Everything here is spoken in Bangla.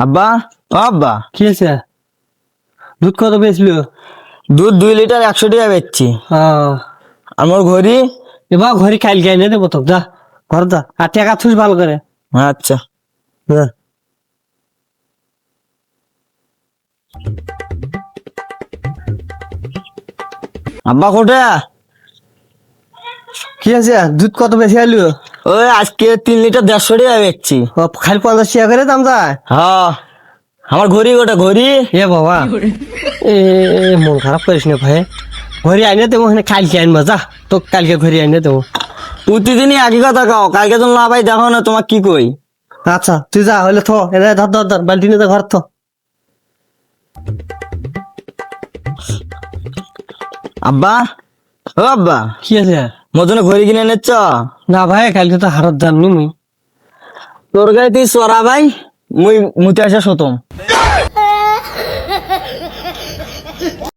আব্বা ও আব্বা। কি আছে দুধ কত বেচলো দুধ দুই লিটার একশো টাকা বেচছি আহ, আমার ঘড়ি? এবার ঘরে খাইল না দেবো তো যা ঘর যা। আর টাকা থুস ভালো করে। আচ্ছা। আব্বা কোটে কি আছে দুধ কত বেশি আলু ওই আজকে তিন লিটার দেড়শো টাকা বেচছি। ও, খালি পঞ্চাশ টাকা করে দাম যায়? হ্যাঁ। আমার ঘড়ি গোটা ঘড়ি। এ বাবা এ মন খারাপ করিস না ভাই। ঘরে আইনে দেবো কালকে আনব যা। তো কালকে ঘরে আইনে দেবো। প্রতিদিনই একই কথা কাও কালকে তো না ভাই দেখো না তোমার কি কই? আচ্ছা তুই যা হলে থ। এনে ধর ধর ধর বালতি নিয়ে ঘর থ। আব্বা ও আব্বা। কি আছে মতন ঘড়ি কিনে নিচ্ছ না ভাই, কালকে তো হারত দাম নি মুই। তোর গায়ে তুই সরা ভাই, মুই মুতে আসা সতম